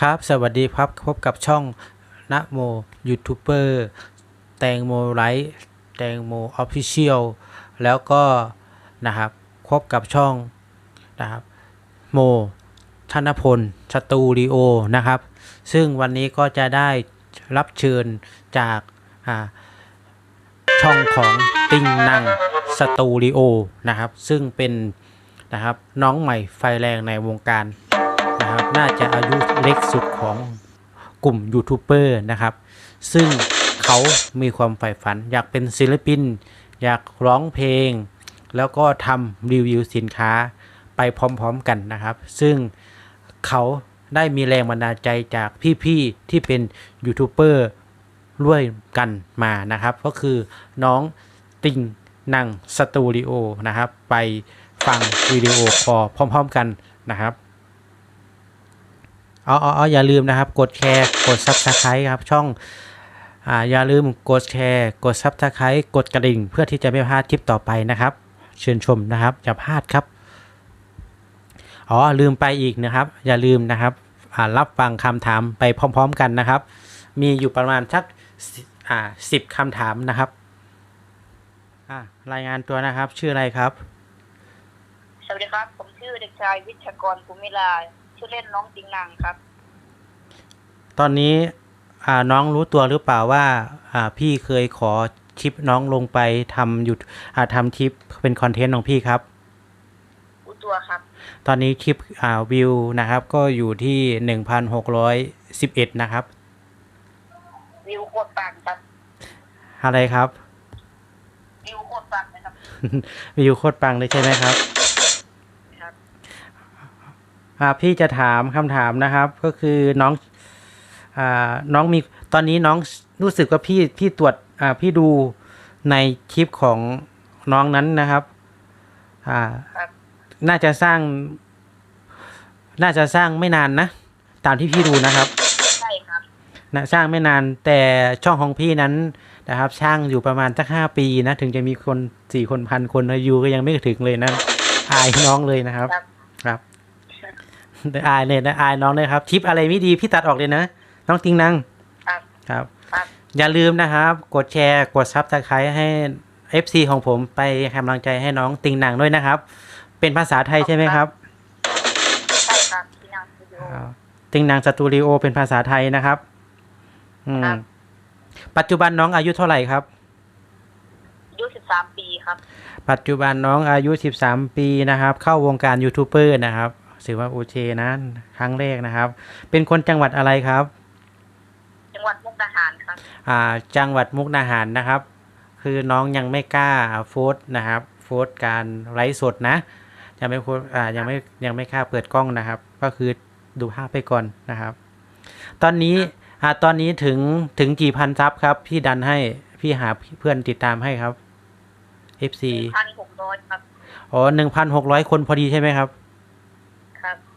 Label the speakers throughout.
Speaker 1: ครับ สวัสดีครับ พบกับช่องนะโมยูทูบเบอร์แตงโมไลท์แตงโมออฟฟิเชียลแล้วก็นะครับพบกับช่องนะครับโมธนพลสตูดิโอนะครับ ซึ่งวันนี้ก็จะได้รับเชิญจากอ่าช่องของติงนังสตูดิโอนะครับ ซึ่งเป็นนะครับน้องใหม่ไฟแรงในวงการ น่าจะอายุเล็กสุดของกลุ่มยูทูบเบอร์นะครับ ซึ่งเขามีความใฝ่ฝัน อยากเป็นศิลปิน อยากร้องเพลง แล้วก็ทำรีวิวสินค้าไปพร้อมๆกันนะครับ ซึ่งเขาได้มีแรงบันดาลใจจากพี่ๆที่เป็นยูทูบเบอร์ร่วยกันมานะครับ ก็คือน้องติงนังสตูดิโอนะครับ ไปฟังวิดีโอคอพร้อม ๆ กันนะครับ อ๋ออ๋ออย่าลืมนะครับ กดแชร์ กด Subscribe ครับ ช่องอ่าอย่าลืมกดแชร์ กด Subscribe กดกระดิ่ง เพื่อที่จะไม่พลาดคลิปต่อไปนะครับ เชิญชมนะครับอย่าพลาดครับ อ๋อ ลืมไปอีกนะครับ อย่าลืมนะครับอ่ารับฟังคำถามไปพร้อม ๆ กันนะครับ มีอยู่ประมาณสักสิอ่าสิบคำถามนะครับอ่ารายงานตัวนะครับ ชื่ออะไรครับ
Speaker 2: สวัสดีครับ ผมชื่อเด็กชายวิชกรภูมิลา ชื่อเล่นน้องติงนางครับ
Speaker 1: ตอนนี้อ่าน้องรู้ตัวหรือเปล่าว่าอ่าพี่เคยขอคลิปน้องลงไปทำหยุดอ่าทำคลิปเป็นคอนเทนต์ของพี่ครับ
Speaker 2: รู้ตัวครับ
Speaker 1: ตอนนี้คลิปอ่าวิวนะครับ ก็อยู่ที่หนึ่งพันหกร้อยสิบเอ็ดนะครับ
Speaker 2: วิวโคตรปังครับ
Speaker 1: อะไรครับ
Speaker 2: วิวโคตรปังนะครับ
Speaker 1: วิวโคตรปังเลยใช่ไหมครับ
Speaker 2: ครับ
Speaker 1: อ่า พี่จะถามคำถามนะครับ ก็คือน้องอ่าน้องมีตอนนี้น้องรู้สึกว่าพี่พี่ตรวจอ่าพี่ดูในคลิปของน้องนั้นนะครับอ่า
Speaker 2: ครับ
Speaker 1: น่าจะสร้าง น่าจะสร้างไม่นานนะ ตามที่พี่ดูนะครับ
Speaker 2: ใช่ครับ
Speaker 1: นะสร้างไม่นานแต่ช่องของพี่นั้นนะครับสร้างอยู่ประมาณสักห้าปีนะ ถึงจะมีคนสี่คนพันคนอายุก็ยังไม่ถึงเลยนะอายน้องเลยนะครับ
Speaker 2: ครับ
Speaker 1: ครับแต่อายเลยนะอายน้องเลยครับคลิปอะไรไม่ดีพี่ตัดออกเลยนะ น้องติงนัง
Speaker 2: ครับ
Speaker 1: ครับ
Speaker 2: ครับ
Speaker 1: อย่าลืมนะครับ กดแชร์กดซับสไครต์ให้ FC ของผมไปให้กำลังใจให้น้องติงนังด้วยนะครับ เป็นภาษาไทยใช่ไหมครับ
Speaker 2: ใช่ครับติงนางสตูดิโอ
Speaker 1: อ่าติงนังสตูดิโอเป็นภาษาไทยนะครับอืม
Speaker 2: ครับ
Speaker 1: ปัจจุบันน้องอายุเท่าไหร่ครับ
Speaker 2: อายุสิบสามปีครับ
Speaker 1: ปัจจุบันน้องอายุ13ปีนะครับ เข้าวงการยูทูบเบอร์นะครับ ถือว่าโอเคนะครั้งแรกนะครับ เป็นคนจังหวัดอะไรครับ
Speaker 2: จังหวัดมุกดาหารครับ
Speaker 1: อ่า จังหวัดมุกดาหารนะครับ คือน้องยังไม่กล้าโฟสต์นะครับ โฟสต์การไลฟ์สดนะยังไม่โพสต์อ่ายังไม่ยังไม่กล้าเปิดกล้องนะครับ ก็คือดูภาพไปก่อนนะครับ ตอนนี้อ่าตอนนี้ถึงถึงกี่พันซับครับ พี่ดันให้พี่หาเพื่อนติดตามให้ครับ FC
Speaker 2: พันหกร้อยครับ
Speaker 1: อ๋อหนึ่งพันหกร้อยคนพอดีใช่ไหมครับ
Speaker 2: ครับ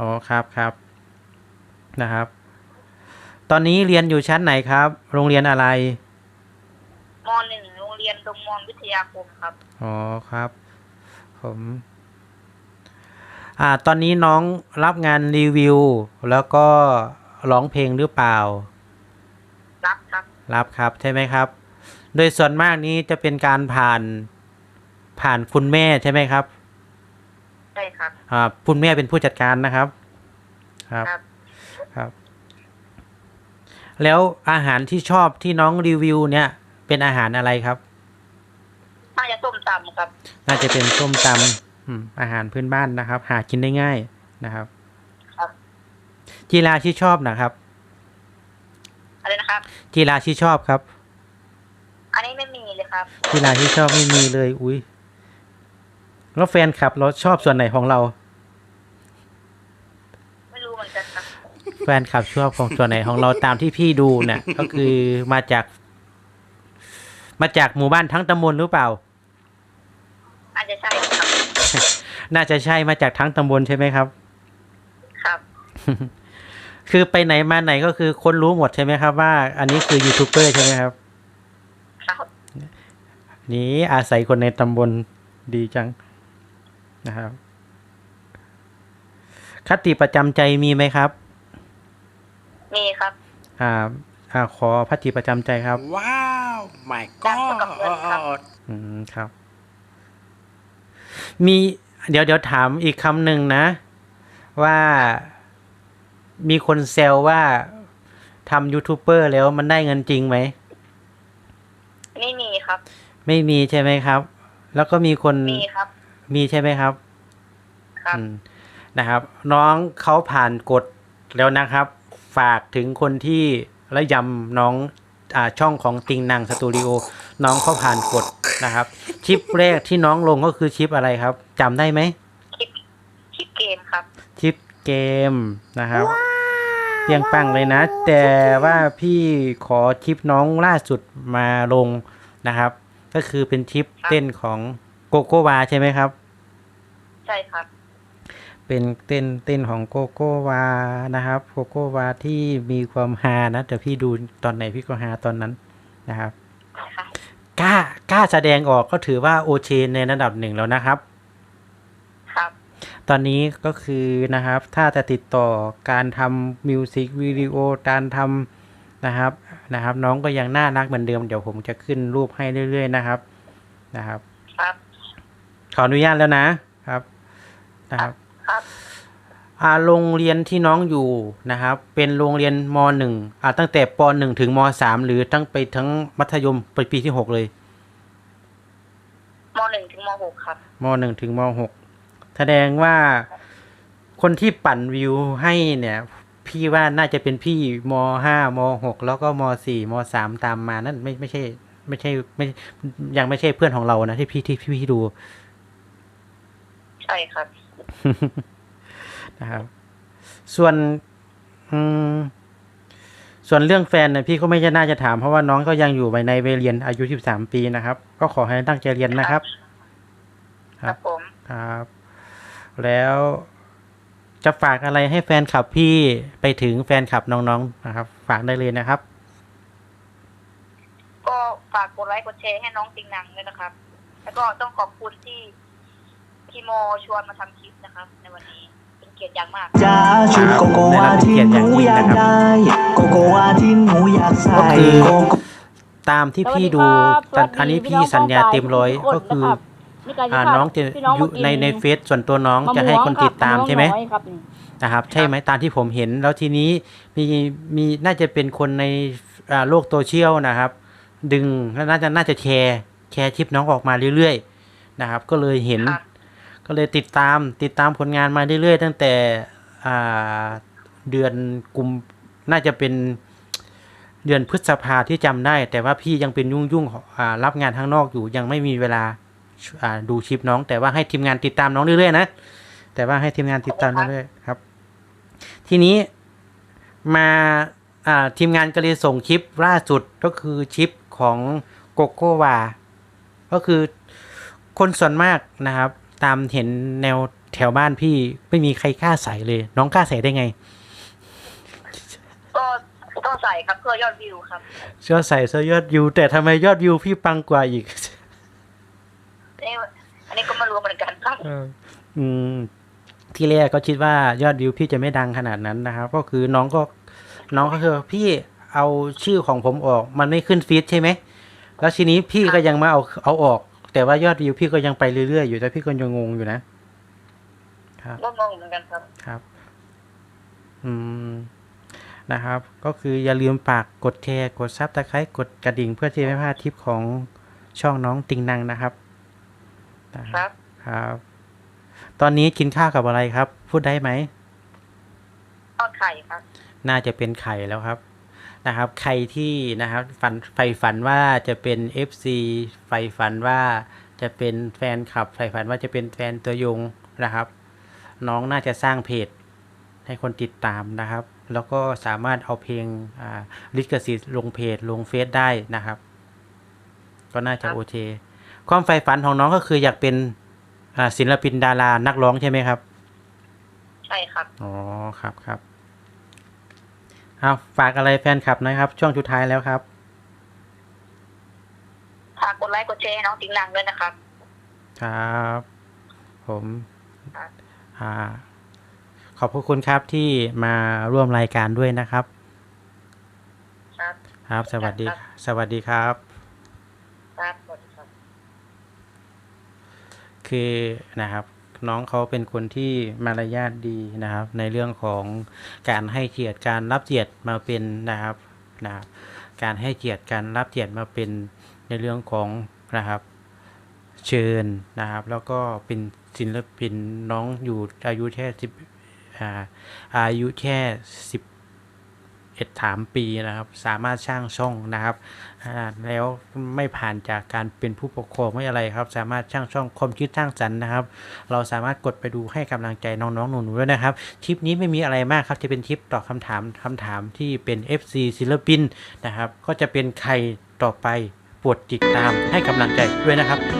Speaker 1: อ๋อครับครับนะครับ ตอนนี้เรียนอยู่ชั้นไหนครับ โรงเรียนอะไร
Speaker 2: มหนึ่งโรงเรียนดงมอนวิทยาคมครับ
Speaker 1: อ๋อครับ ผม อ่า ตอนนี้น้องรับงานรีวิว แล้วก็ร้องเพลงหรือเปล่า
Speaker 2: รับครับ
Speaker 1: รับครับใช่ไหมครับ โดยส่วนมากนี้จะเป็นการผ่านผ่านคุณแม่ใช่ไหมครับ
Speaker 2: ใช่ครับ
Speaker 1: อ่าคุณแม่เป็นผู้จัดการนะครับ ครับ
Speaker 2: ครับ
Speaker 1: ครับ แล้วอาหารที่ชอบที่น้องรีวิว เนี่ย เป็นอาหารอะไรครับ
Speaker 2: น่าจะส้มตำครับ
Speaker 1: น่าจะเป็นส้มตำอืมอาหารพื้นบ้านนะครับ หากินได้ง่ายนะครับ
Speaker 2: ครับ
Speaker 1: กีฬาที่ชอบนะครับ
Speaker 2: อะไรนะครับ
Speaker 1: กีฬาที่ชอบครับ
Speaker 2: อันนี้ไม่มีเลยครับ
Speaker 1: กีฬาที่ชอบไม่มีเลย อุ้ย แล้วแฟนคลับเราชอบส่วนไหนของเรา
Speaker 2: ไม่รู้เหมือนกันครับ
Speaker 1: แฟนคลับชอบของส่วนไหนของเราตามที่พี่ดูเนี่ยก็คือมาจาก มาจากหมู่บ้านทั้งตำบลหรือเปล่า
Speaker 2: อาจจะใช่ครับ
Speaker 1: น่าจะใช่มาจากทั้งตำบลใช่ไหมครับ
Speaker 2: ครับ
Speaker 1: คือไปไหนมาไหนก็คือคนรู้หมดใช่ไหมครับ ว่าอันนี้คือยูทูบเบอร์ใช่ไหมครับ
Speaker 2: ครับ
Speaker 1: นี้อาศัยคนในตำบลดีจัง นะครับ คติประจำใจมีไหมครับ
Speaker 2: มีครับ
Speaker 1: อ่าอ่าขอพระจิตประจำใจครับ
Speaker 3: ว้าว my
Speaker 2: น้ำกับเงินครับ
Speaker 3: god
Speaker 1: อืมครับ มีเดี๋ยวเดี๋ยวถามอีกคำหนึ่งนะ ว่ามีคนแซวว่าทำยูทูบเบอร์แล้วมันได้เงินจริงไหม
Speaker 2: ไม่มีครับ
Speaker 1: ไม่มีใช่ไหมครับ แล้วก็มีคน
Speaker 2: มีครับ
Speaker 1: มีใช่ไหมครับ
Speaker 2: ครับ
Speaker 1: อืมนะครับ น้องเขาผ่านกฎแล้วนะครับ ฝากถึงคนที่และยำน้องอ่าช่องของติงนังสตูดิโอน้องเขาผ่านกฎนะครับ ชิปแรกที่น้องลงก็คือชิปอะไรครับจำได้ไหม
Speaker 2: คลิปคลิปเกมครับ
Speaker 1: ชิปเกมนะครับเพียงปังเลยนะ แต่ว่าพี่ขอชิปน้องล่าสุดมาลงนะครับ ก็คือเป็นชิปเต้นของโกโกวาใช่ไหมครับ
Speaker 2: ใช่ครับ
Speaker 1: เป็นเต้นเต้นของโกโก้วานะครับ โกโก้วาที่มีความฮานะแต่พี่ดูตอนไหนพี่ก็ฮาตอนนั้นนะครับ
Speaker 2: ค่ะ
Speaker 1: กล้ากล้าแสดงออกก็ถือว่าโอเคในระดับหนึ่งแล้วนะครับ
Speaker 2: ครับ
Speaker 1: ตอนนี้ก็คือนะครับ ถ้าจะติดต่อการทำมิวสิกวิดีโอการทำนะครับนะครับ น้องก็ยังน่ารักเหมือนเดิม เดี๋ยวผมจะขึ้นรูปให้เรื่อยๆนะครับนะครับ
Speaker 2: ครับ
Speaker 1: ขออนุญาตแล้วนะครับ นะครับ
Speaker 2: ครับ
Speaker 1: อ่าโรงเรียนที่น้องอยู่นะครับ เป็นโรงเรียนมหนึ่งอ่าตั้งแต่ปหนึ่งถึงมสามหรือตั้งไปทั้งมัธยมไปปีที่หกเลย
Speaker 2: มหนึ่งถึงมหกครับ
Speaker 1: มหนึ่งถึงมหกแสดงว่าคนที่ปั่นวิวให้เนี่ย พี่ว่าน่าจะเป็นพี่มห้ามหกแล้วก็มสี่มสามตามมานั่นไม่ไม่ใช่ ไม่ใช่ไม่ยังไม่ใช่เพื่อนของเรานะที่พี่ที่พี่ดู
Speaker 2: ใช่ครับ
Speaker 1: นะครับ ส่วนอืมส่วนเรื่องแฟนเนี่ยพี่ก็ไม่จะน่าจะถามเพราะว่าน้องก็ยังอยู่ในวัยเรียนอายุ 13 ปีนะครับ ก็ขอให้ตั้งใจเรียนนะครับค
Speaker 2: ค
Speaker 1: รั
Speaker 2: รับบผม
Speaker 1: ครับ แล้วจะฝากอะไรให้แฟนคลับพี่ไปถึงแฟนคลับน้องๆนะครับ ฝากได้เลยนะครับ
Speaker 2: ก็ฝากกดไลค์กดแชร์ให้น้องติงนังด้วยนะครับ แล้วก็ต้องขอบคุณที่ พี่โมชวนมาทำคลิปนะครับ ในวันนี้เป็นเกียรติอย่างมาก
Speaker 4: จ้าชุดโกโกวาที่หนูอยากได้โกโกวาที่หนูอยากใส่
Speaker 1: ก็คือ
Speaker 4: โกโก
Speaker 1: ตามที่
Speaker 5: สวัส
Speaker 1: พี่
Speaker 5: ดี
Speaker 1: ดู
Speaker 5: ครับ
Speaker 1: ตอน
Speaker 5: สวัสดี
Speaker 1: อันนี้
Speaker 5: พี่
Speaker 1: พี่
Speaker 5: น้อง
Speaker 1: สัญญา
Speaker 5: ป้อง
Speaker 1: เต็มร้อย
Speaker 5: ทุกคน
Speaker 1: ก็คือ
Speaker 5: นะครับนี่การ
Speaker 1: อ่า
Speaker 5: ที่
Speaker 1: น้องจะ
Speaker 5: พี่น้อง
Speaker 1: ยุ
Speaker 5: มากิน
Speaker 1: ในในเฟซส่วนตัวน้อง
Speaker 5: มะม่วง
Speaker 1: จะให้คนติดตาม
Speaker 5: รับ
Speaker 1: ใช่ไหม
Speaker 5: น้อยครับนี่
Speaker 1: นะครับใช่ไหมตามที่ผมเห็นแล้วทีนี้มีมีน่าจะเป็นคนในอ่าโลกโซเชียลนะครับ ดึงแล้วน่าจะน่าจะแชร์แชร์คลิปน้องออกมาเรื่อยๆนะครับ ก็เลยเห็น
Speaker 2: ครับ
Speaker 1: ก็เลยติดตามติดตามผลงานมาเรื่อยๆ ตั้งแต่เดือนกุมน่าจะเป็นเดือนพฤษภาที่จำได้ แต่ว่าพี่ยังเป็นยุ่งๆของรับงานข้างนอกอยู่ยังไม่มีเวลาดูคลิปน้อง แต่ว่าให้ทีมงานติดตามน้องเรื่อยๆนะแต่ว่าให้ทีมงานติดตามเรื่อยๆครับ ทีนี้มาทีมงานก็เลยส่งคลิปล่าสุดก็คือคลิปของโกโกวาก็คือคนส่วนมากนะครับ ตามเห็นแนวแถวบ้านพี่ไม่มีใครกล้าใส่เลย น้องกล้าใส่ได้ไง
Speaker 2: ก็ต้องใส่ครับเพื่อยอดวิวครับ
Speaker 1: เสื้อใส่เสื้อยอดวิวแต่ทำไมยอดวิวพี่ปังกว่าอีก
Speaker 2: นี่อันนี้ก็ไม่รู้เหมือนกันครับ
Speaker 1: อืมที่แรกก็คิดว่ายอดวิวพี่จะไม่ดังขนาดนั้นนะครับ ก็คือน้องก็ น้องก็คือพี่เอาชื่อของผมออก มันไม่ขึ้นฟีดใช่ไหมแล้วทีนี้พี่ก็ยังมาเอาเอาออก แต่ว่ายอดวิวพี่ก็ยังไปเรื่อยๆอยู่แต่พี่ก็ยังงงอยู่นะครับ
Speaker 2: ก็งงเหมือนกันครับ
Speaker 1: ครับ อืมนะครับ ก็คืออย่าลืมฝากกดแชร์กดซับตะไคร้กดกระดิ่งเพื่อที่จะไม่พลาดทริปของช่องน้องติงนังนะครับนะค
Speaker 2: ครับรับ
Speaker 1: ครับ ตอนนี้กินข้าวกับอะไรครับ พูดได้ไหม
Speaker 2: ทอดไข่ครับ
Speaker 1: น่าจะเป็นไข่แล้วครับ นะครับ ใครที่นะครับฝันใฝ่ฝันว่าจะเป็น FC ใฝ่ฝันว่าจะเป็นแฟนคลับใฝ่ฝันว่าจะเป็นแฟนตัวยงนะครับ น้องน่าจะสร้างเพจให้คนติดตามนะครับ แล้วก็สามารถเอาเพลงอ่าลิขสิทธิ์ลงเพจลงเฟซได้นะครับ ก็น่าจะ
Speaker 2: ครับ
Speaker 1: โอเค ความใฝ่ฝันของน้องก็คืออยากเป็นอ่าศิลปินดารานักร้องใช่ไหมครับ
Speaker 2: ใช่ครับ
Speaker 1: อ๋อ ครับครับ เอาฝากอะไรแฟนคลับหนะครับ ช่วงสุดท้ายแล้วครับ
Speaker 2: ฝากกดไลค์กดแชร์ให้น้องติงนังด้วยนะครับ
Speaker 1: ครับ ผม
Speaker 2: ครับ
Speaker 1: อ่าขอบพระคุณครับที่มาร่วมรายการด้วยนะครับครับ สวัสดี สวัสดีครับ
Speaker 2: ครับสวัสดีครับ
Speaker 1: คือนะครับ น้องเขาเป็นคนที่มารยาทดีนะครับ ในเรื่องของการให้เกียรติการรับเกียรติมาเป็นนะครับนะบการให้เกียรติการรับเกียรติมาเป็นในเรื่องของนะครับเชิญนะครับ แล้วก็เป็นศิลปินน้องอยู่อายุแค่สิบอาอายุแค่สิบ เอ็ดถามปีนะครับ สามารถสร้างช่องนะครับแล้วไม่ผ่านจากการเป็นผู้ปกครองไม่อะไรครับ สามารถสร้างช่องความคิดสร้างสรรค์นะครับ เราสามารถกดไปดูให้กำลังใจน้องๆหนูๆด้วยนะครับคลิปนี้ไม่มีอะไรมากครับจะเป็นคลิปตอบคำถามคำถามที่เป็น FC ศิลปินนะครับ ก็จะเป็นใครต่อไปปรดติดตามให้กำลังใจด้วยนะครับ